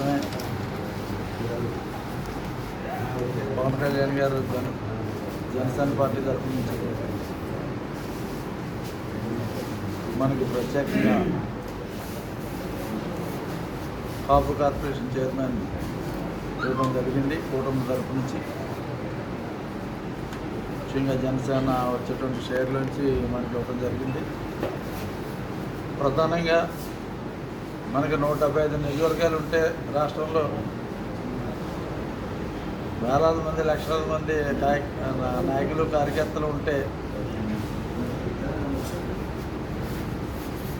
క్రితమే పవన్ కళ్యాణ్ గారు జనసేన పార్టీ తరఫు నుంచి మనకి ప్రత్యేకంగా కాపు కార్పొరేషన్ చైర్మన్ ఇవ్వడం జరిగింది. కూటమి తరఫు నుంచి ముఖ్యంగా జనసేన వచ్చేటువంటి షేర్ల నుంచి మనకి ఇవ్వడం జరిగింది. ప్రధానంగా మనకి నూట డెబ్బై ఐదు నియోజకవర్గాలు ఉంటే రాష్ట్రంలో వేలాది మంది లక్షలాది మంది నాయకులు కార్యకర్తలు ఉంటే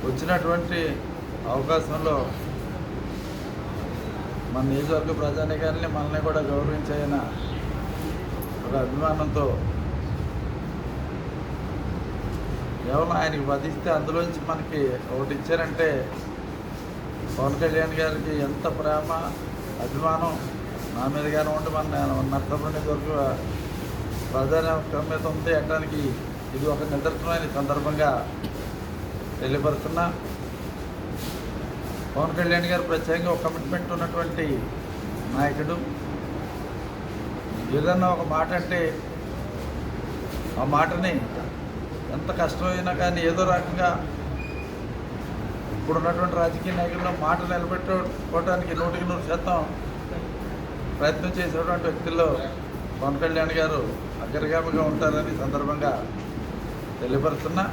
వచ్చినటువంటి అవకాశంలో మన నియోజకవర్గ ప్రజానికాన్ని మనల్ని కూడా గౌరవించైన ఒక అభిమానంతో కేవలం ఆయనకి వధిస్తే అందులోంచి మనకి ఒకటి ఇచ్చారంటే పవన్ కళ్యాణ్ గారికి ఎంత ప్రేమ అభిమానం నా మీద ఉండి మన నర్సపల్లి వరకు ప్రధాన మీద ఉంది అనడానికి ఇది ఒక నిదర్శనమైన సందర్భంగా తెలియపరుస్తున్నా. పవన్ కళ్యాణ్ గారు ప్రత్యేకంగా ఒక కమిట్మెంట్ ఉన్నటువంటి నాయకుడు. ఏదన్నా ఒక మాట అంటే ఆ మాటని ఎంత కష్టమైనా కానీ ఏదో రకంగా ఇప్పుడున్నటువంటి రాజకీయ నాయకుల్లో మాట నిలబెట్టుకోవడానికి నూటికి నూరు శాతం ప్రయత్నం చేసేటువంటి వ్యక్తుల్లో పవన్ కళ్యాణ్ గారు అగ్రగామిగా ఉంటారని సందర్భంగా తెలియపరుస్తున్నా.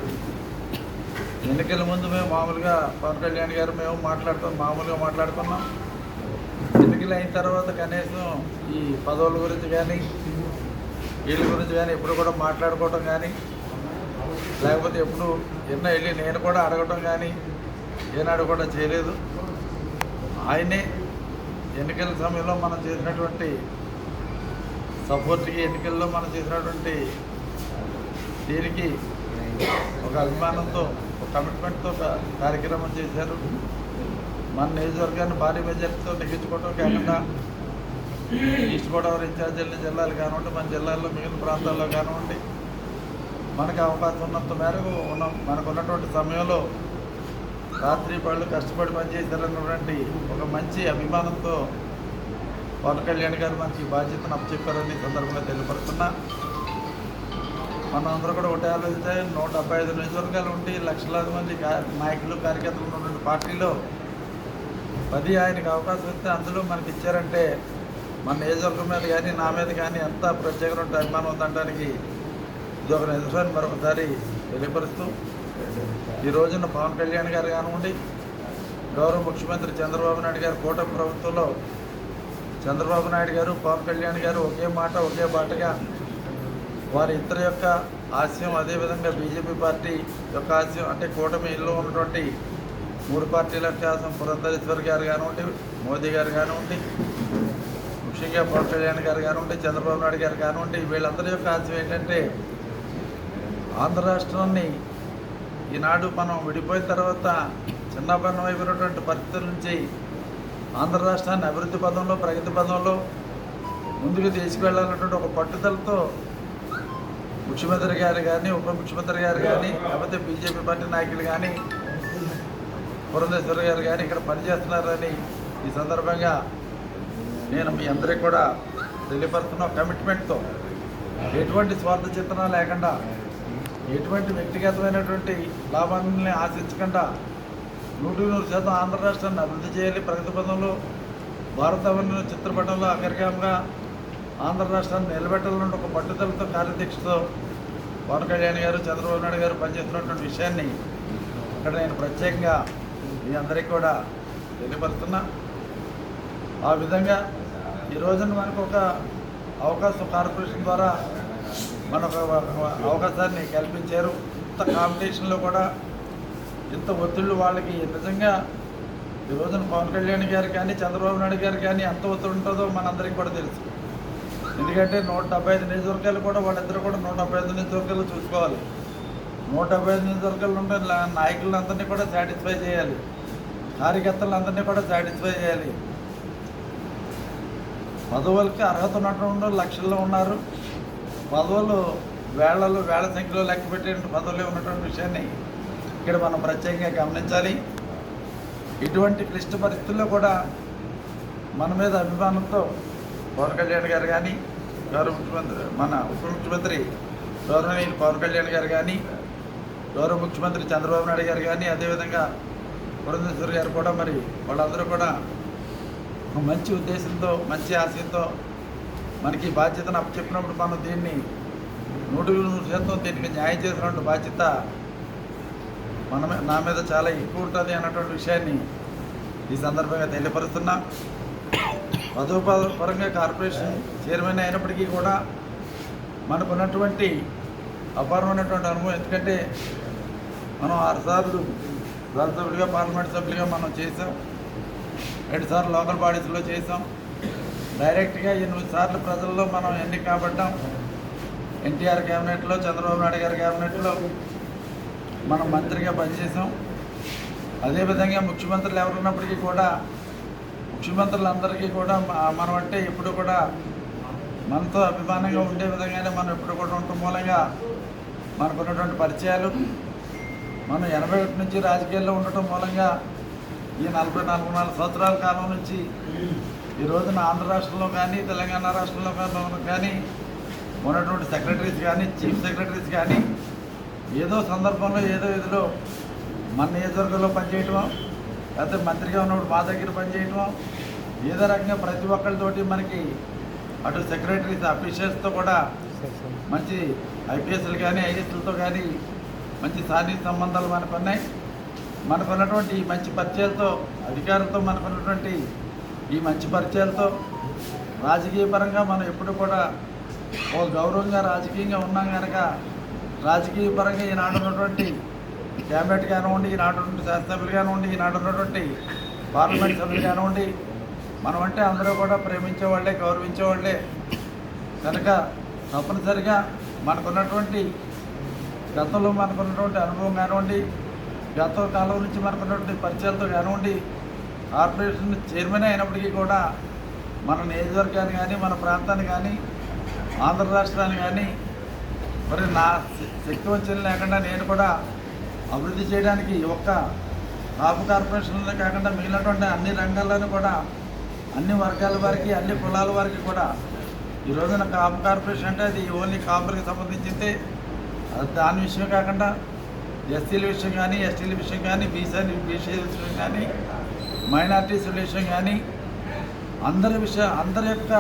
ఎన్నికల ముందు మేము మామూలుగా పవన్ కళ్యాణ్ గారు మేము మాట్లాడుతాం మామూలుగా మాట్లాడుకున్నాం. ఎన్నికలు అయిన తర్వాత కనీసం ఈ పదవుల గురించి కానీ వీళ్ళ గురించి కానీ ఎప్పుడు కూడా మాట్లాడుకోవటం కానీ లేకపోతే ఎప్పుడు ఎన్నో వెళ్ళి నేను కూడా అడగటం కానీ ఏనాడు కూడా చేయలేదు. ఆయనే ఎన్నికల సమయంలో మనం చేసినటువంటి సపోర్ట్కి ఎన్నికల్లో మనం చేసినటువంటి దీనికి ఒక అభిమానంతో ఒక కమిట్మెంట్తో ఒక కార్యక్రమం చేశారు. మన నియోజకవర్గాన్ని భారీ మెజార్టీతో నెగ్గించుకోవడం కాకుండా ఈస్ట్ గోదావరి ఇన్ఛార్జీల జిల్లాలు కానివ్వండి మన జిల్లాల్లో మిగిలిన ప్రాంతాల్లో కానివ్వండి మనకు అవకాశం ఉన్నంత మేరకు ఉన్న మనకు ఉన్నటువంటి సమయంలో రాత్రి పళ్ళు కష్టపడి పనిచేశారన్నటువంటి ఒక మంచి అభిమానంతో పవన్ కళ్యాణ్ గారు మనకి బాధ్యతను అప్పచెప్పారని సందర్భంగా తెలియపరుస్తున్నా. మనం అందరూ కూడా ఒకటే ఆలోచిస్తే నూట డెబ్బై ఐదు నియోజకవర్గాలు ఉండి లక్షలాది మంది నాయకులు కార్యకర్తలు ఉన్నటువంటి పార్టీలో పది ఆయనకి అవకాశం ఇస్తే అందులో మనకి ఇచ్చారంటే మన నియోజకవర్గం మీద కానీ నా మీద కానీ ఎంత ప్రత్యేకమైన అభిమానం ఉందనడానికి ఇది ఒక నిజమైన మరొకసారి తెలియపరుస్తూ ఈ రోజున పవన్ కళ్యాణ్ గారు కానివ్వండి గౌరవ ముఖ్యమంత్రి చంద్రబాబు నాయుడు గారు కూటమి ప్రభుత్వంలో చంద్రబాబు నాయుడు గారు పవన్ కళ్యాణ్ గారు ఒకే మాట ఒకే బాటగా వారి ఇద్దరి యొక్క ఆశయం అదేవిధంగా బీజేపీ పార్టీ యొక్క ఆశయం అంటే కూటమిలో ఉన్నటువంటి మూడు పార్టీల యొక్క పురంధరేశ్వర్ గారు కానివ్వండి మోదీ గారు కానివ్వండి ముఖ్యంగా పవన్ కళ్యాణ్ గారు కానివ్వండి చంద్రబాబు నాయుడు గారు కానివ్వండి వీళ్ళందరి యొక్క ఆశయం ఏంటంటే ఆంధ్ర రాష్ట్రాన్ని ఈనాడు మనం విడిపోయిన తర్వాత చిన్నపన్నం అయిపోయినటువంటి పరిస్థితుల నుంచి ఆంధ్ర రాష్ట్రాన్ని అభివృద్ధి పదంలో ప్రగతి పదంలో ముందుకు తీసుకువెళ్ళాలన్నటువంటి ఒక పట్టుదలతో ముఖ్యమంత్రి గారు కానీ ఉప ముఖ్యమంత్రి గారు కానీ లేకపోతే బీజేపీ పార్టీ నాయకులు కానీ పురంధేశ్వర గారు కానీ ఇక్కడ పనిచేస్తున్నారని ఈ సందర్భంగా నేను మీ అందరికీ కూడా తెలియపరుస్తున్న కమిట్మెంట్తో ఎటువంటి స్వార్థ చిత్రం లేకుండా ఎటువంటి వ్యక్తిగతమైనటువంటి లాభాన్ని ఆశించకుండా నూటికి నూరు శాతం ఆంధ్ర రాష్ట్రాన్ని అభివృద్ధి చేయాలి. ప్రగతి పదంలో భారతవని చిత్రపటంలో అగ్రగామంగా ఆంధ్ర రాష్ట్రాన్ని నిలబెట్టాలన్న ఒక పట్టుదలతో కార్యదీక్షతో పవన్ కళ్యాణ్ గారు చంద్రబాబు నాయుడు గారు పనిచేస్తున్నటువంటి విషయాన్ని ఇక్కడ నేను ప్రత్యేకంగా మీ అందరికీ కూడా తెలియపరుస్తున్నా. ఆ విధంగా ఈ రోజున మనకు ఒక అవకాశం కార్పొరేషన్ ద్వారా మనకు అవకాశాన్ని కల్పించారు. ఇంత కాంపిటీషన్లో కూడా ఇంత ఒత్తిళ్ళు వాళ్ళకి నిజంగా ఈ రోజున పవన్ కళ్యాణ్ గారు కానీ చంద్రబాబు నాయుడు గారు కానీ ఎంత ఒత్తిడి ఉంటుందో మనందరికీ కూడా తెలుసు. ఎందుకంటే నూట డెబ్బై ఐదు నియోజకవర్గాలు కూడా వాళ్ళిద్దరూ కూడా నూట డెబ్బై ఐదు నియోజకవర్గాలు చూసుకోవాలి. నూట డెబ్బై ఐదు నియోజకవర్గాలు ఉంటే నాయకులందరినీ కూడా సాటిస్ఫై చేయాలి. కార్యకర్తలందరినీ కూడా సాటిస్ఫై చేయాలి. పదవులకి అర్హత ఉన్నటువంటి లక్షల్లో ఉన్నారు. పదవులు వేళ్ళలో వేల సంఖ్యలో లెక్క పెట్టేటువంటి పదవులు ఉన్నటువంటి విషయాన్ని ఇక్కడ మనం ప్రత్యేకంగా గమనించాలి. ఇటువంటి క్లిష్ట పరిస్థితుల్లో కూడా మన మీద అభిమానంతో పవన్ కళ్యాణ్ గారు కానీ గౌరవ ముఖ్యమంత్రి మన ఉప ముఖ్యమంత్రి గౌరవనీయులు పవన్ కళ్యాణ్ గారు కానీ గౌరవ ముఖ్యమంత్రి చంద్రబాబు నాయుడు గారు కానీ అదేవిధంగా పురంధేశ్వరి గారు కూడా మరి వాళ్ళందరూ కూడా మంచి ఉద్దేశంతో మంచి ఆశయంతో మనకి బాధ్యతను అప్పచెప్పినప్పుడు మనం దీన్ని నూటికి నూరు శాతం దీనికి న్యాయం చేసినటువంటి బాధ్యత మన నా మీద చాలా ఎక్కువ ఉంటుంది అన్నటువంటి విషయాన్ని ఈ సందర్భంగా తెలియపరుస్తున్నా. పదవి పరంగా కార్పొరేషన్ చైర్మన్ అయినప్పటికీ కూడా మనకున్నటువంటి అపారమైనటువంటి అనుభవం. ఎందుకంటే మనం ఆరు సార్లు రాజ్యసభ్యులుగా పార్లమెంట్ సభ్యులుగా మనం చేసాం. రెండుసార్లు లోకల్ బాడీస్లో చేసాం. డైరెక్ట్గా ఎనిమిది సార్లు ప్రజల్లో మనం ఎన్నిక కాబట్టాం ఎన్టీఆర్ క్యాబినెట్లో చంద్రబాబు నాయుడు గారి క్యాబినెట్లో మనం మంత్రిగా పనిచేసాం అదేవిధంగా ముఖ్యమంత్రులు ఎవరున్నప్పటికీ కూడా ముఖ్యమంత్రులందరికీ కూడా మనం అంటే ఎప్పుడు కూడా మనతో అభిమానంగా ఉండే విధంగానే మనం ఎప్పుడు కూడా ఉండటం మూలంగా మనకున్నటువంటి పరిచయాలు మనం ఎనభై ఒకటి నుంచి రాజకీయాల్లో ఉండటం మూలంగా ఈ నలభై నలభై నాలుగు సంవత్సరాల కాలం నుంచి ఈ రోజున ఆంధ్ర రాష్ట్రంలో కానీ తెలంగాణ రాష్ట్రంలో కానీ- కానీ ఉన్నటువంటి సెక్రటరీస్ కానీ చీఫ్ సెక్రటరీస్ కానీ ఏదో సందర్భంలో ఏదో ఇదిలో మన నియోజకవర్గంలో పనిచేయటమో లేకపోతే మంత్రిగా ఉన్నప్పుడు మా దగ్గర పనిచేయటమో ఏదో రకంగా ప్రతి ఒక్కరితోటి మనకి అటు సెక్రటరీస్ అఫీషియల్స్తో కూడా మంచి ఐపీఎస్లు కానీ ఐఏఎస్లతో కానీ మంచి సాన్నిహిత సంబంధాలు మనకు ఉన్నాయి మనకున్నటువంటి మంచి పరిచయాలతో అధికారంతో మనకున్నటువంటి ఈ మంచి పరిచయాలతో రాజకీయ పరంగా మనం ఎప్పుడు కూడా ఓ గౌరవంగా రాజకీయంగా ఉన్నాం కనుక రాజకీయ పరంగా ఈనాడు ఉన్నటువంటి క్యాబినెట్ కానివ్వండి ఈనాడు ఉన్నటువంటి శాసనసభ్యులు కానివ్వండి ఈనాడు ఉన్నటువంటి పార్లమెంట్ సభ్యులు కానివ్వండి మనం అంటే అందరూ కూడా ప్రేమించేవాళ్ళే గౌరవించేవాళ్ళే కనుక తప్పనిసరిగా మనకున్నటువంటి గతంలో మనకున్నటువంటి అనుభవం కానివ్వండి గత కాలం నుంచి మనకున్నటువంటి పరిచయాలతో కానివ్వండి కార్పొరేషన్ చైర్మన్ అయినప్పటికీ కూడా మన నియోజకవర్గాన్ని కానీ మన ప్రాంతాన్ని కానీ ఆంధ్ర రాష్ట్రాన్ని కానీ మరి నా శక్తి వంచన లేకుండా నేను కూడా అభివృద్ధి చేయడానికి ఒక్క కాపు కార్పొరేషన్లో కాకుండా మిగిలినటువంటి అన్ని రంగాల్లోనూ కూడా అన్ని వర్గాల వారికి అన్ని కులాల వారికి కూడా ఈ రోజున కాపు కార్పొరేషన్ అంటే అది ఓన్లీ కాపులకు సంబంధించింది. అది దాని విషయం కాకుండా ఎస్సీల విషయం కానీ ఎస్టీల విషయం కానీ బీసీ బీసీ విషయం కానీ మైనార్టీస్ విషయం కానీ అందరి విషయ అందరి యొక్క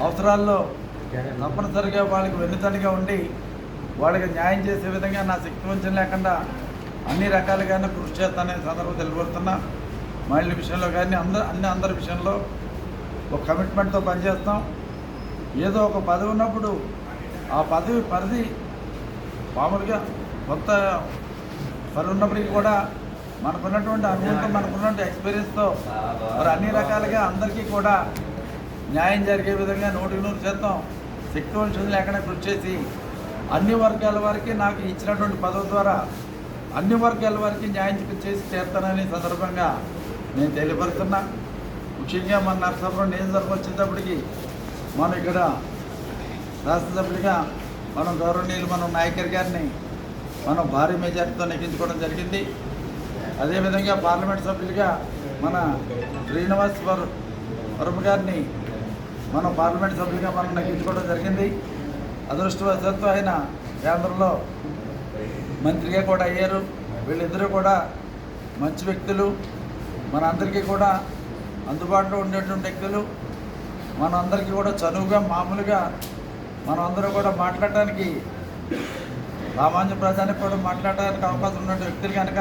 అవసరాల్లో తప్పనిసరిగా వాళ్ళకి వెన్నుతనిగా ఉండి వాళ్ళకి న్యాయం చేసే విధంగా నా శక్తి వంచన లేకుండా అన్ని రకాలుగానే కృషి చేస్తానని సందర్భం తెలియబడుతున్నా మహిళల విషయంలో కానీ అందరు అన్ని అందరి విషయంలో ఒక కమిట్మెంట్తో పనిచేస్తాం. ఏదో ఒక పదవి ఉన్నప్పుడు ఆ పదవి పరిధి మామూలుగా కొత్త పని ఉన్నప్పటికీ కూడా మనకున్నటువంటి అనుభవంతో మనకున్నటువంటి ఎక్స్పీరియన్స్తో మరి అన్ని రకాలుగా అందరికీ కూడా న్యాయం జరిగే విధంగా నూటికి నూరు శాతం శక్తి వంశం లేకుండా కృషి చేసి అన్ని వర్గాల వారికి నాకు ఇచ్చినటువంటి పదవి ద్వారా అన్ని వర్గాల వారికి న్యాయం చేసి చేస్తానని సందర్భంగా నేను తెలియపరుస్తున్నా. ముఖ్యంగా మన నరసాపురం నియోజకవర్గం వచ్చేటప్పటికి మనం ఇక్కడ రాష్ట్రసభ్యుడిగా మనం గౌరవనీయులు మనం నాయకర్ గారిని మనం భారీ మెజార్టీతో నెగ్గించుకోవడం జరిగింది. అదేవిధంగా పార్లమెంట్ సభ్యులుగా మన శ్రీనివాస్ వరు వర్మ గారిని మనం పార్లమెంట్ సభ్యులుగా మనం నగ్గించుకోవడం జరిగింది. అదృష్టవశాత్తు ఆయన కేంద్రంలో మంత్రిగా కూడా అయ్యారు. వీళ్ళిద్దరూ కూడా మంచి వ్యక్తులు. మనందరికీ కూడా అందుబాటులో ఉండేటువంటి వ్యక్తులు. మనందరికీ కూడా చనువుగా మామూలుగా మనందరూ కూడా మాట్లాడటానికి సామాన్య ప్రజానికి కూడా మాట్లాడడానికి అవకాశం ఉన్న వ్యక్తులు కనుక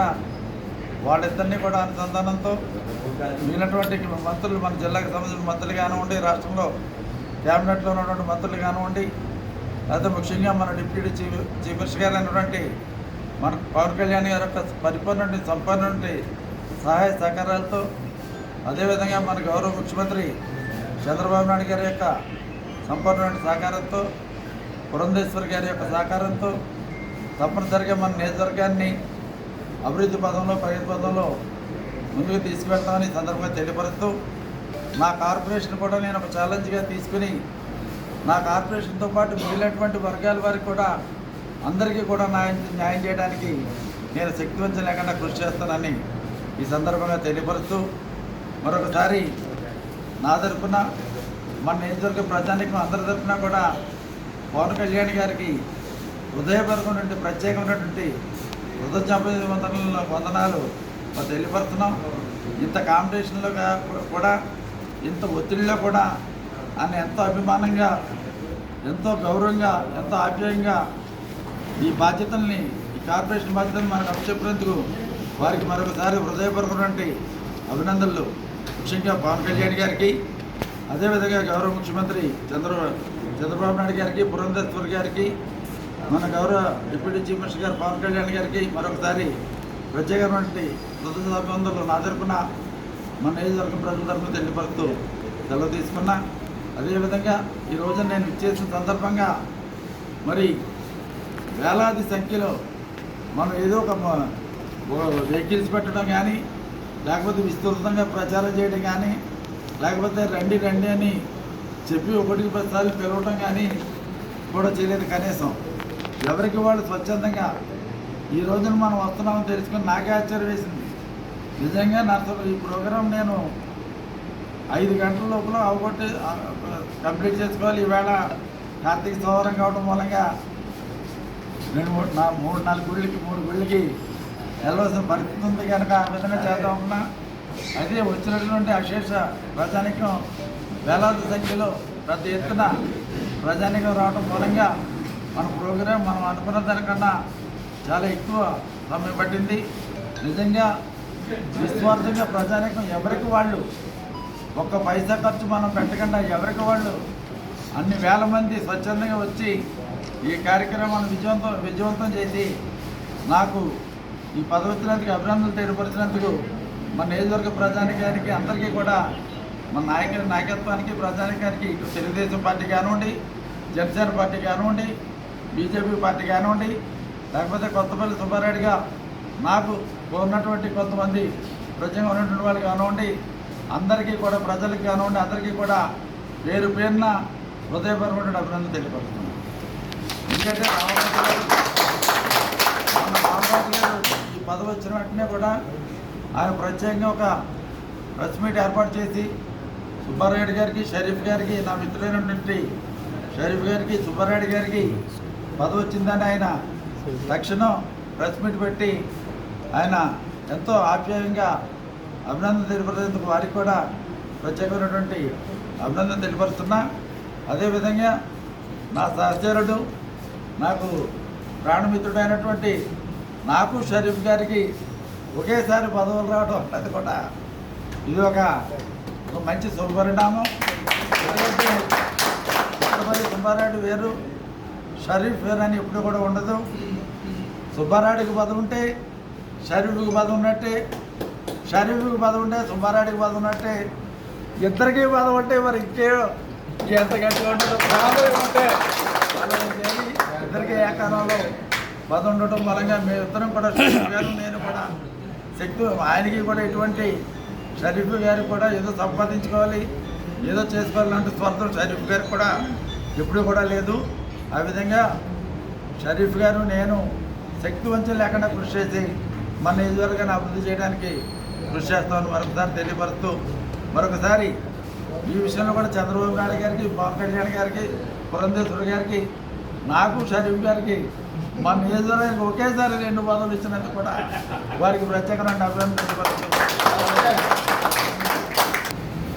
వాళ్ళిద్దరినీ కూడా అనుసంధానంతో మిగిలినటువంటి మంత్రులు మన జిల్లాకు సంబంధించిన మంత్రులు కానివ్వండి రాష్ట్రంలో క్యాబినెట్లో ఉన్నటువంటి మంత్రులు కానివ్వండి లేకపోతే ముఖ్యంగా మన డిప్యూటీ చీఫ్ చీఫ్ మినిస్టర్ గారు అయినటువంటి మన పవన్ కళ్యాణ్ గారి యొక్క పరిపూర్ణ సంపూర్ణ సహాయ సహకారాలతో అదేవిధంగా మన గౌరవ ముఖ్యమంత్రి చంద్రబాబు నాయుడు గారి యొక్క సంపూర్ణమైన సహకారంతో పురంధేశ్వర్ గారి యొక్క సహకారంతో తప్పనిసరిగా మన నియోజకవర్గాన్ని అభివృద్ధి పదంలో ప్రగతి పదంలో ముందుకు తీసుకువెళ్తామని ఈ సందర్భంగా తెలియపరుస్తూ నా కార్పొరేషన్ కూడా నేను ఒక ఛాలెంజ్గా తీసుకుని నా కార్పొరేషన్తో పాటు మిగిలినటువంటి వర్గాల వారికి కూడా అందరికీ కూడా న్యాయం న్యాయం చేయడానికి నేను శక్తివంతం లేకుండా కృషి చేస్తానని ఈ సందర్భంగా తెలియపరుస్తూ మరొకసారి నా తరఫున మన నియోజకవర్గ ప్రజానికం అందరి తరపున కూడా పవన్ కళ్యాణ్ గారికి హృదయపరమైనటువంటి ప్రత్యేకమైనటువంటి కృతజ్ఞాపన వందనలు వందనాలు తెలియపరుస్తున్నాం ఇంత కాంపిటీషన్లో కూడా ఇంత ఒత్తిడిలో కూడా ఆయన ఎంతో అభిమానంగా ఎంతో గౌరవంగా ఎంతో ఆప్యాయంగా ఈ బాధ్యతల్ని ఈ కార్పొరేషన్ బాధ్యతలు మనకు అప్పచెప్పినందుకు వారికి మరొకసారి హృదయపూర్వకటువంటి అభినందనలు. ముఖ్యంగా పవన్ కళ్యాణ్ గారికి అదేవిధంగా గౌరవ ముఖ్యమంత్రి చంద్ర చంద్రబాబు నాయుడు గారికి పురంధేశ్వర్ గారికి మన గౌరవ డిప్యూటీ చీఫ్ మినిస్టర్ గారు పవన్ కళ్యాణ్ గారికి మరొకసారి ప్రత్యేకమైనటువంటి కృతజ్ఞత అభినందనలు నా తరపున మన నియోజకవర్గం ప్రజల తరపున తెలియపరుస్తూ సెలవు తీసుకున్నా. అదేవిధంగా ఈ రోజు నేను ఇచ్చేసిన సందర్భంగా మరి వేలాది సంఖ్యలో మనం ఏదో ఒక వెహికల్స్ పెట్టడం కానీ లేకపోతే విస్తృతంగా ప్రచారం చేయడం కానీ లేకపోతే రండి రండి అని చెప్పి ఒకటికి పది పిలవటం కానీ కూడా చేయలేదు కనీసం. ఎవరికి వాళ్ళు స్వచ్ఛందంగా ఈ రోజున మనం వస్తున్నామని తెలుసుకుని నాకే ఆశ్చర్యం వేసింది నిజంగా నా ఈ ప్రోగ్రాం నేను ఐదు గంటల లోపల అవగొట్టి కంప్లీట్ చేసుకోవాలి. ఈవేళ కార్తీక సోమవారం కావడం మూలంగా రెండు మూడు నా మూడు నాలుగు గుళ్ళకి మూడు గుళ్ళకి వెళ్ళవలసిన పరిస్థితి ఉంది కనుక ఆ విధంగా చేద్దాం అనుకున్నా అయితే వచ్చినటువంటి అశేష ప్రజానికం వేలాది సంఖ్యలో పెద్ద ఎత్తున ప్రజానికం రావడం మూలంగా మన ప్రోగ్రాం మనం అనుకున్న దానికన్నా చాలా ఎక్కువ సమయం పట్టింది. నిజంగా నిస్వార్థంగా ప్రజానికం ఎవరికి వాళ్ళు? ఒక్క పైసా ఖర్చు మనం పెట్టకుండా ఎవరికి వాళ్ళు? అన్ని వేల మంది స్వచ్ఛందంగా వచ్చి ఈ కార్యక్రమాన్ని విజయవంతం విజయవంతం చేసి నాకు ఈ పదవి వచ్చినందుకు అభినందనలు తెలియపరిచినందుకు మన నియోజకవర్గ ప్రజానికానికి అందరికీ కూడా మన నాయకుడి నాయకత్వానికి ప్రజానికానికి ఇటు తెలుగుదేశం పార్టీ కానివ్వండి జనసేన పార్టీ కానివ్వండి బీజేపీ పార్టీ కానివ్వండి లేకపోతే కొత్తపల్లి సుబ్బారెడ్డిగా నాకు ఉన్నటువంటి కొంతమంది ప్రజలు ఉన్నటువంటి వాళ్ళు కానివ్వండి అందరికీ కూడా ప్రజలకు కానివ్వండి అందరికీ కూడా పేరు పేరున హృదయపరమైన అభినందన తెలియపరుస్తున్నాను. ఎందుకంటే రామరాజు గారు ఈ పదవి వచ్చిన వెంటనే కూడా ఆయన ప్రత్యేకంగా ఒక ప్రెస్ మీట్ ఏర్పాటు చేసి సుబ్బారెడ్డి గారికి షరీఫ్ గారికి నా మిత్రులైనటువంటి షరీఫ్ గారికి సుబ్బారెడ్డి గారికి పదవి వచ్చిందని ఆయన తక్షణం ప్రెస్ మీట్ పెట్టి ఆయన ఎంతో ఆప్యాయంగా అభినందన తెలియపరిచేందుకు వారికి కూడా ప్రత్యేకమైనటువంటి అభినందన తెలియపరుస్తున్నా. అదేవిధంగా నా సహచరుడు నాకు ప్రాణమిత్రుడైనటువంటి నాకు షరీఫ్ గారికి ఒకేసారి పదవులు రావడం అది కూడా. ఇది ఒక మంచి శుభపరిణామం. ఎందుకంటే సుబ్బారెడ్డి వేరు షరీఫ్ వేరు అని ఎప్పుడు కూడా ఉండదు. సుబ్బారాడికి బదులు ఉంటే షరీఫ్కి పదవి ఉన్నట్టే షరీఫ్కి పదవి ఉంటే సుబ్బారాడికి పదవి ఉన్నట్టే. ఇద్దరికి పదవి ఉంటే మరి ఇంకే ఎంత గట్టిగా ఉంటుందో పదవి ఉంటే ఇద్దరికి ఏకాలంలో పదవి ఉండటం మూలంగా మేమిద్దరం కూడా షరీఫ్ గారు నేను కూడా శక్తి ఆయనకి కూడా ఎటువంటి షరీఫ్ గారికి కూడా ఏదో సంపాదించుకోవాలి ఏదో చేసుకోవాలంటే స్వార్థం షరీఫ్ గారు కూడా ఎప్పుడు కూడా లేదు. ఆ విధంగా షరీఫ్ గారు నేను శక్తి వంచన లేకుండా కృషి చేసి మన నియోజకవర్గాన్ని అభివృద్ధి చేయడానికి కృషి చేస్తామని మరొకసారి తెలియపరుస్తూ మరొకసారి ఈ విషయంలో కూడా చంద్రబాబు నాయుడు గారికి పవన్ కళ్యాణ్ గారికి పురంధేశ్వరి గారికి నాకు షరీఫ్ గారికి మన నియోజకవర్గానికి ఒకేసారి రెండు పదవులు ఇచ్చినందుకు కూడా వారికి ప్రత్యేకమైన అభినందన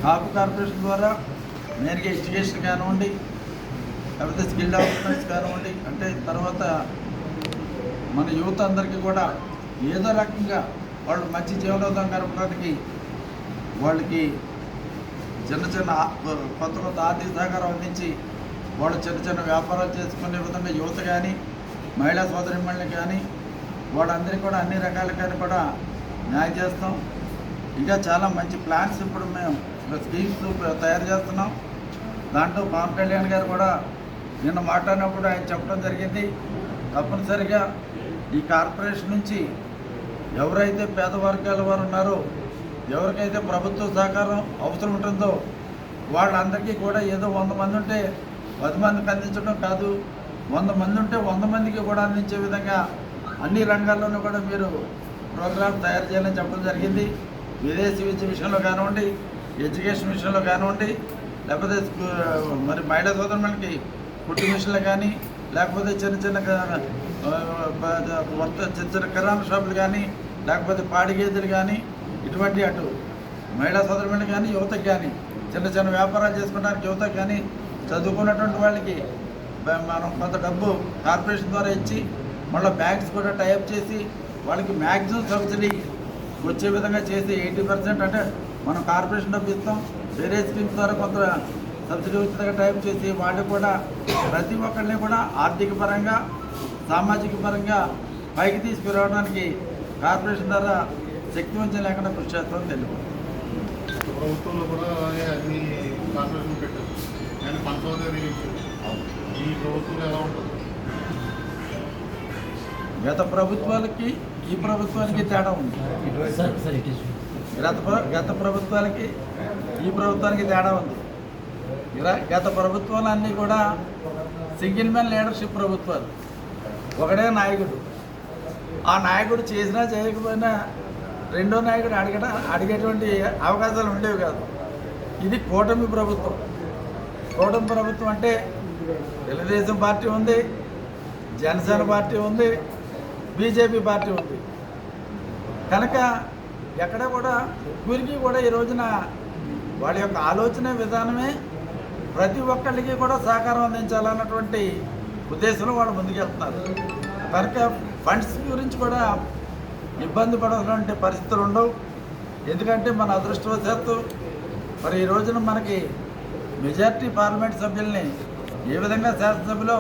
కాపు కార్పొరేషన్ ద్వారా నేరుగా ఎడ్యుకేషన్ కానివ్వండి లేకపోతే స్కిల్ డెవలప్మెంట్స్ కానివ్వండి అంటే తర్వాత మన యువత అందరికీ కూడా ఏదో రకంగా వాళ్ళు మంచి జీవనోదం గడపడానికి వాళ్ళకి చిన్న చిన్న కొత్త కొత్త ఆర్థిక సహకారం అందించి వాళ్ళు చిన్న చిన్న వ్యాపారాలు చేసుకునే విధంగా యువత కానీ మహిళా సోదరిమణులు కానీ వాళ్ళందరికీ కూడా అన్ని రకాలుగా కూడా న్యాయం చేస్తాం. ఇంకా చాలా మంచి ప్లాన్స్ ఇప్పుడు మేము స్కీమ్స్ తయారు చేస్తున్నాం. దాంట్లో పవన్ కళ్యాణ్ గారు కూడా నిన్న మాట్లాడినప్పుడు ఆయన చెప్పడం జరిగింది. తప్పనిసరిగా ఈ కార్పొరేషన్ నుంచి ఎవరైతే పేద వర్గాల వారు ఉన్నారో ఎవరికైతే ప్రభుత్వ సహకారం అవసరం ఉంటుందో వాళ్ళందరికీ కూడా ఏదో వంద మంది ఉంటే పది మందికి అందించడం కాదు. వంద మంది ఉంటే వంద మందికి కూడా అందించే విధంగా అన్ని రంగాల్లోనూ కూడా మీరు ప్రోగ్రామ్ తయారు చేయాలని చెప్పడం జరిగింది. విదేశీ విద్య విషయంలో కానివ్వండి ఎడ్యుకేషన్ విషయంలో కానివ్వండి లేకపోతే మరి మహిళా సోదరులకి కుట్టు మిషన్లు కానీ లేకపోతే చిన్న చిన్న వర్త చిన్న చిన్న కిరాణా షాపులు కానీ లేకపోతే పాడి గేదెలు కానీ ఇటువంటి అటు మహిళా సోదరులు కానీ యువతకు కానీ చిన్న చిన్న వ్యాపారాలు చేసుకోవడానికి యువతకు కానీ చదువుకున్నటువంటి వాళ్ళకి మనం కొంత డబ్బు కార్పొరేషన్ ద్వారా ఇచ్చి మళ్ళీ బ్యాంక్స్ కూడా టైప్ చేసి వాళ్ళకి మ్యాక్సిమం సబ్సిడీ వచ్చే విధంగా చేసి ఎయిటీ పర్సెంట్ అంటే మనం కార్పొరేషన్ డబ్బు ఇస్తాం. వేరే స్కీమ్స్ ద్వారా కొంత సబ్సిడీ వచ్చేదిగా టైప్ చేసి వాళ్ళు కూడా ప్రతి ఒక్కరిని కూడా ఆర్థిక పరంగా సామాజిక పరంగా పైకి తీసుకురావడానికి కార్పొరేషన్ ద్వారా శక్తి వంచన లేకుండా కృషి చేస్తామని తెలియదు. ప్రభుత్వంలో కూడా అన్ని కార్పొరేషన్ పెట్టారు. ఈ ప్రభుత్వంలో ఎలా ఉంటుంది? గత ప్రభుత్వాలకి ఈ ప్రభుత్వానికి తేడా ఉంది. గత ప్ర- గత ప్రభుత్వాలకి ఈ ప్రభుత్వానికి తేడా ఉంది. గత ప్రభుత్వాలన్నీ కూడా సింగిల్ మ్యాన్ లీడర్షిప్ ప్రభుత్వాలు. ఒకడే నాయకుడు. ఆ నాయకుడు చేసినా చేయకపోయినా రెండో నాయకుడు అడగట అడిగేటువంటి అవకాశాలు ఉండేవి కాదు. ఇది కూటమి ప్రభుత్వం. కూటమి ప్రభుత్వం అంటే తెలుగుదేశం పార్టీ ఉంది జనసేన పార్టీ ఉంది బీజేపీ పార్టీ ఉంది. కనుక ఎక్కడ కూడా ఊరికి కూడా ఈ రోజున వాళ్ళ యొక్క ఆలోచన విధానమే ప్రతి ఒక్కళ్ళకి కూడా సహకారం అందించాలన్నటువంటి ఉద్దేశంలో వాళ్ళు ముందుకెళ్తున్నారు. కనుక ఫండ్స్ గురించి కూడా ఇబ్బంది పడాలంటే పరిస్థితులు ఉండవు. ఎందుకంటే మన అదృష్టవశాత్తు మరి ఈ రోజున మనకి మెజార్టీ పార్లమెంట్ సభ్యుల్ని ఏ విధంగా శాసనసభలో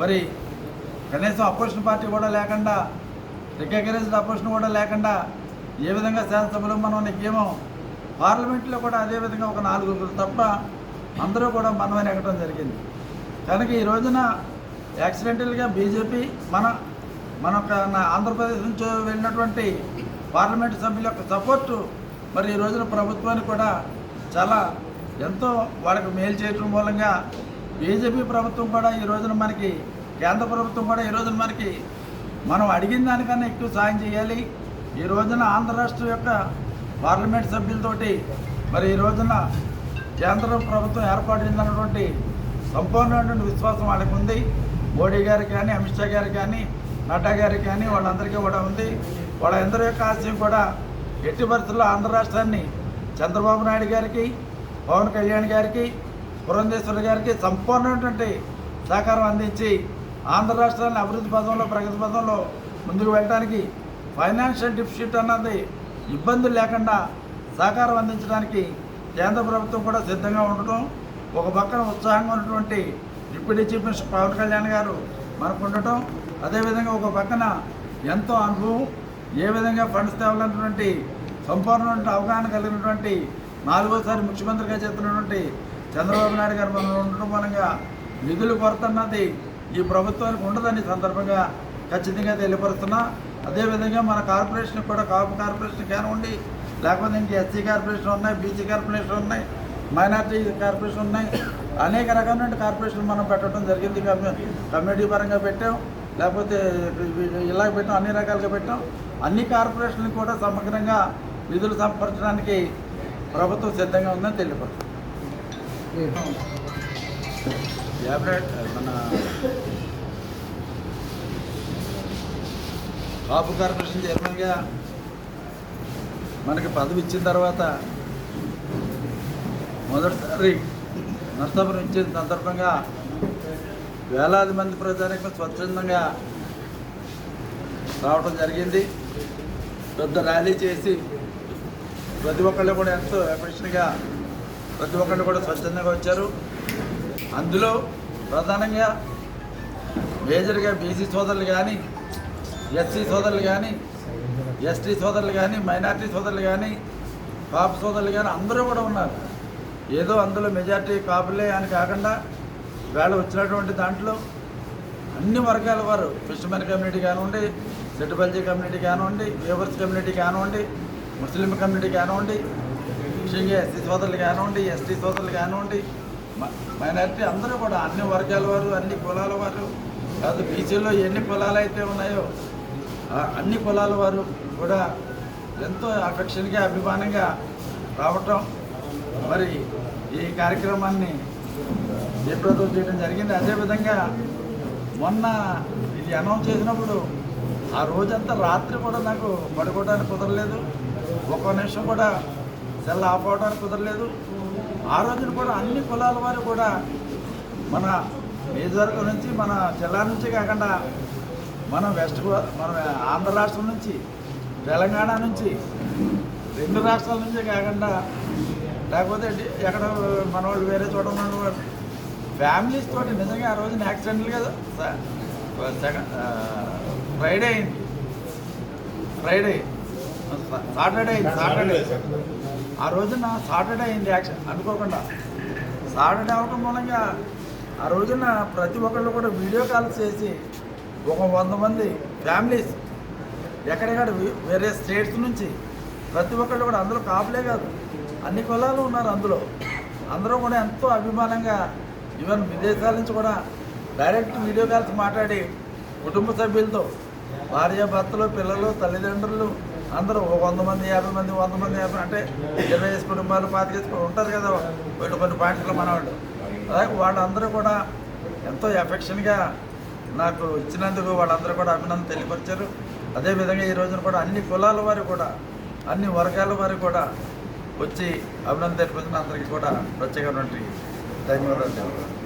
మరి కనీసం అపోజిషన్ పార్టీ కూడా లేకుండా రికగ్నైజ్డ్ అపోజిషన్ కూడా లేకుండా ఏ విధంగా శాసనసభలో మనం నీకేమో పార్లమెంట్లో కూడా అదే విధంగా ఒక నాలుగురు తప్ప అందరూ కూడా మనమే నెగ్గడం జరిగింది. కనుక ఈ రోజున యాక్సిడెంటల్గా బీజేపీ మన మన నా ఆంధ్రప్రదేశ్ నుంచి వెళ్ళినటువంటి పార్లమెంట్ సభ్యుల యొక్క సపోర్టు మరి ఈ రోజున ప్రభుత్వానికి కూడా చాలా ఎంతో వాళ్ళకి మేలు చేయటం మూలంగా బీజేపీ ప్రభుత్వం కూడా ఈ రోజున మనకి కేంద్ర ప్రభుత్వం కూడా ఈ రోజున మనకి మనం అడిగిన దానికన్నా ఎక్కువ సాయం చేయాలి. ఈ రోజున ఆంధ్ర రాష్ట్రం యొక్క పార్లమెంట్ సభ్యులతోటి మరి ఈ రోజున కేంద్ర ప్రభుత్వం ఏర్పడిందన్నటువంటి సంపూర్ణమైన విశ్వాసం వాళ్ళకి ఉంది. మోడీ గారు కానీ అమిత్ షా గారు కానీ నడ్డా గారికి కానీ వాళ్ళందరికీ కూడా ఉంది. వాళ్ళందరి యొక్క ఆశయం కూడా ఎట్టి పరిస్థితుల్లో ఆంధ్ర రాష్ట్రాన్ని చంద్రబాబు నాయుడు గారికి పవన్ కళ్యాణ్ గారికి పురంధేశ్వరి గారికి సంపూర్ణమైనటువంటి సహకారం అందించి ఆంధ్ర రాష్ట్రాన్ని అభివృద్ధి పదంలో ప్రగతి పదంలో ముందుకు వెళ్ళడానికి ఫైనాన్షియల్ డిఫిసిట్ అన్నది ఇబ్బందులు లేకుండా సహకారం అందించడానికి కేంద్ర ప్రభుత్వం కూడా సిద్ధంగా ఉండటం ఒక పక్కన ఉత్సాహంగా ఉన్నటువంటి deputy chief minister Pawan Kalyan garu మనకు ఉండటం అదేవిధంగా ఒక పక్కన ఎంతో అనుభవం ఏ విధంగా ఫండ్స్ తేవాలన్నటువంటి సంపూర్ణ అవగాహన కలిగినటువంటి నాలుగోసారి ముఖ్యమంత్రిగా చేస్తున్నటువంటి చంద్రబాబు నాయుడు గారు మనం ఉండటం మూలంగా నిధులు కొరత అన్నది ఈ ప్రభుత్వానికి ఉండదని సందర్భంగా ఖచ్చితంగా తెలియపరుస్తున్నా. అదేవిధంగా మన కార్పొరేషన్ కూడా కాపు కార్పొరేషన్ కానివ్వండి లేకపోతే ఇంక ఎస్సీ కార్పొరేషన్ ఉన్నాయి బీసీ కార్పొరేషన్ ఉన్నాయి మైనార్టీ కార్పొరేషన్ ఉన్నాయి. అనేక రకమైన కార్పొరేషన్ మనం పెట్టడం జరిగింది. కమ్యూనిటీ పరంగా పెట్టాం. లేకపోతే ఇలా పెట్టాం అన్ని రకాలుగా పెట్టాం. అన్ని కార్పొరేషన్లు కూడా సమగ్రంగా నిధులు సంపర్చడానికి ప్రభుత్వం సిద్ధంగా ఉందని తెలియపరుస్తుంది. మన కాపు కార్పొరేషన్ చైర్మన్గా మనకి పదవి ఇచ్చిన తర్వాత మొదటిసారి నర్సాపురం ఇచ్చిన సందర్భంగా వేలాది మంది ప్రజానికి స్వచ్ఛందంగా రావడం జరిగింది. పెద్ద ర్యాలీ చేసి ప్రతి ఒక్కళ్ళు కూడా ఎంతో ఎఫెక్షన్గా ప్రతి ఒక్కళ్ళు కూడా స్వచ్ఛందంగా వచ్చారు. అందులో ప్రధానంగా మేజర్గా బీసీ సోదరులు కానీ ఎస్సీ సోదరులు కానీ ఎస్టీ సోదరులు కానీ మైనార్టీ సోదరులు కానీ కాపు సోదరులు కానీ అందరూ కూడా ఉన్నారు. ఏదో అందులో మెజార్టీ కాపులే అని కాకుండా వేళ వచ్చినటువంటి దాంట్లో అన్ని వర్గాల వారు ఫిషర్మెన్ కమ్యూనిటీ కానివ్వండి సెట్టుబల్జీ కమ్యూనిటీ కానివ్వండి వేవర్స్ కమ్యూనిటీ కానివ్వండి ముస్లిం కమ్యూనిటీ కానివ్వండి ముఖ్యంగా ఎస్సీ సోదరులు కానివ్వండి ఎస్టీ సోదరులు కానివ్వండి మైనారిటీ అందరూ కూడా అన్ని వర్గాల వారు అన్ని కులాల వారు కాదు బీసీలో ఎన్ని కులాలు అయితే ఉన్నాయో అన్ని కులాల వారు కూడా ఎంతో అఫెక్షన్గా అభిమానంగా రావటం. మరి ఈ కార్యక్రమాన్ని జయప్రదం చేయడం జరిగింది. అదేవిధంగా మొన్న ఇది అనౌన్స్ చేసినప్పుడు ఆ రోజంతా రాత్రి కూడా నాకు పడుకోవడానికి కుదరలేదు. ఒక్క నిమిషం కూడా సెల్ ఆఫ్ కుదరలేదు. ఆ రోజున కూడా అన్ని కులాల వారు కూడా మన నియోజకవర్గం నుంచి మన జిల్లా నుంచి కాకుండా మన వెస్ట్ గో మన ఆంధ్ర రాష్ట్రం నుంచి తెలంగాణ నుంచి రెండు రాష్ట్రాల నుంచే కాకుండా లేకపోతే ఎక్కడ మన వాళ్ళు వేరే చోట ఉన్న ఫ్యామిలీస్ తోటి నిజంగా ఆ రోజున యాక్సిడెంట్లుగా సెకండ్ ఫ్రైడే అయింది. ఫ్రైడే సాటర్డే అయింది సాటర్డే. ఆ రోజున సాటర్డే అయింది యాక్షన్ అనుకోకుండా. సాటర్డే అవటం మూలంగా ఆ రోజున ప్రతి ఒక్కళ్ళు కూడా వీడియో కాల్స్ చేసి ఒక వంద మంది ఫ్యామిలీస్ ఎక్కడెక్కడ వే- వేరే స్టేట్స్ నుంచి ప్రతి ఒక్కళ్ళు కూడా అందులో కాపులే కాదు. అన్ని కులాలు ఉన్నారు అందులో. అందరూ కూడా ఎంతో అభిమానంగా ఈవెన్ విదేశాల నుంచి కూడా డైరెక్ట్ వీడియో కాల్స్ మాట్లాడి కుటుంబ సభ్యులతో భార్య భర్తలు పిల్లలు తల్లిదండ్రులు అందరూ వంద మంది యాభై మంది వంద మంది యాభై అంటే ఇరవై వేసి కుటుంబాలు పాతికేసి ఉంటుంది కదా వీళ్ళు కొన్ని పాయింట్లు మనవాళ్ళు. అలాగే వాళ్ళందరూ కూడా ఎంతో ఎఫెక్షన్గా నాకు ఇచ్చినందుకు వాళ్ళందరూ కూడా అభినందన తెలియపరిచారు. అదేవిధంగా ఈ రోజున కూడా అన్ని కులాల వారు కూడా అన్ని వర్గాల వారు కూడా వచ్చి అభినందన తెలిపిన అందరికీ కూడా ప్రత్యేకమైనటువంటి ధన్యవాదాలు.